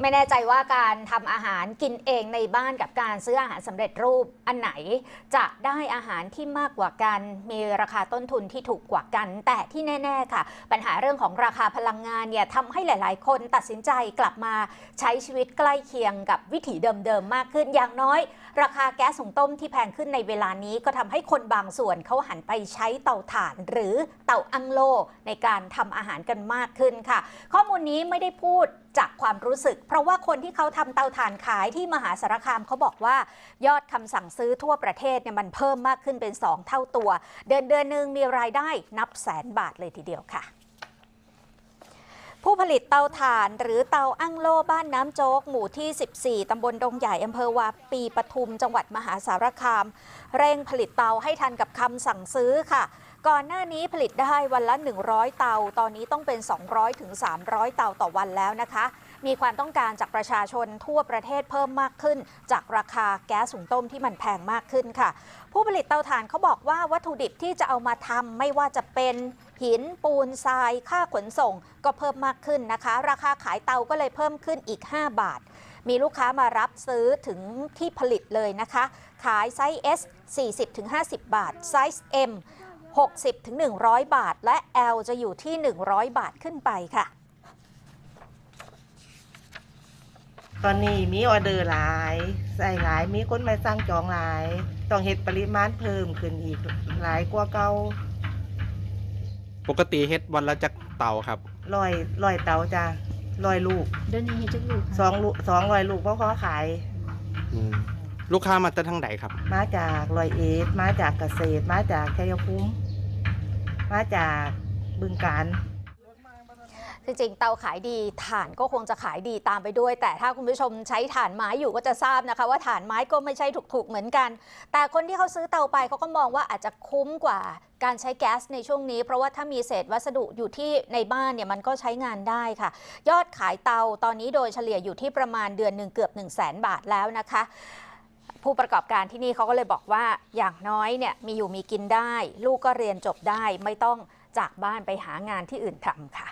ไม่แน่ใจว่าการทำอาหารกินเองในบ้านกับการซื้ออาหารสำเร็จรูปอันไหน จะได้อาหารที่มากกว่ากัน มีราคาต้นทุนที่ถูกกว่ากัน แต่ที่แน่ ๆ ค่ะ ปัญหาเรื่องของราคาพลังงานเนี่ยทำให้หลาย ๆ คนตัดสินใจกลับมาใช้ชีวิตใกล้เคียงกับวิถีเดิม ๆ มากขึ้นอย่างน้อย ราคาแก๊สหุงต้มที่แพงขึ้นในเวลานี้ก็ทำให้คนบางส่วนเขาหันไปใช้เตาถ่าน หรือเตาอังโลในการทำอาหารกันมากขึ้นค่ะ ข้อมูลนี้ไม่ได้พูดจากความรู้สึกเพราะว่าคนที่เขาทำเตาถ่านขายที่มหาสารคามเขาบอกว่ายอดคำสั่งซื้อทั่วประเทศเนี่ยมันเพิ่มมากขึ้นเป็น 2 เท่าตัว เดือนเดือนหนึ่งมีรายได้นับแสนบาทเลยทีเดียวค่ะผู้ผลิตเตาถ่านหรือเตาอั้งโล่บ้านน้ำโจ๊ก หมู่ที่ 14 ตำบลดงใหญ่อำเภอวาปีปทุม จังหวัดมหาสารคาม เร่งผลิตเตาให้ทันกับคำสั่งซื้อค่ะ ก่อนหน้านี้ผลิตได้วันละ 100 เตา ตอนนี้ต้องเป็น 200ถึง300 เตาต่อวันแล้วนะคะ มีความต้องการจากประชาชนทั่วประเทศเพิ่มมากขึ้น จากราคาแก๊สหุงต้มที่มันแพงมากขึ้นค่ะ ผู้ผลิตเตาถ่านเขาบอกว่าวัตถุดิบที่จะเอามาทำไม่ว่าจะเป็นหินปูนทราย ค่าขนส่งก็เพิ่มมากขึ้นนะคะ ราคาขายเตาก็เลยเพิ่มขึ้นอีก 5 บาท มีลูกค้ามารับซื้อถึงที่ผลิตเลยนะคะ ขายไซส์ S 40-50 บาท ไซส์ M 60-100 บาท และ L จะอยู่ที่ 100 บาทขึ้นไปค่ะ ตอนนี้มีออเดอร์หลาย ใส่หลายมีคนมาสั่งจองหลาย ต้องเฮ็ดปริมาณเพิ่มขึ้นอีกหลายกว่าเก่าปกติเฮ็ดวันละจักเตาครับร้อยร้อยเตาจ้ะร้อยลูกเดือนนี้จะอยู่สองลูกสองร้อยลูกเพราะเขาขาย อืมลูกค้ามาจากทางไหนครับ มาจากร้อยเอ็ดมาจากเกษตร มาจากชัยภูมิมาจากบึงการ จริงๆ เตาขายดีถ่านก็คงจะขายดีตามไปด้วย แต่ถ้าคุณผู้ชมใช้ถ่านไม้อยู่ก็จะทราบนะคะ ว่าถ่านไม้ก็ไม่ใช่ถูกๆเหมือนกัน แต่คนที่เขาซื้อเตาไปเขาก็มองว่าอาจจะคุ้มกว่าการใช้แก๊สในช่วงนี้ เพราะว่าถ้ามีเศษวัสดุอยู่ที่ในบ้านเนี่ยมันก็ใช้งานได้ค่ะ ยอดขายเตาตอนนี้โดยเฉลี่ยอยู่ที่ประมาณเดือนหนึ่งเกือบ 1 0 0 0 0แบาทแล้วนะคะผู้ประกอบการที่นี่เขาก็เลยบอกว่าอย่างน้อยเนี่ยมีอยู่มีกินได้ ลูกก็เรียนจบได้ไม่ต้องจากบ้านไปหางานที่อื่นทำค่ะ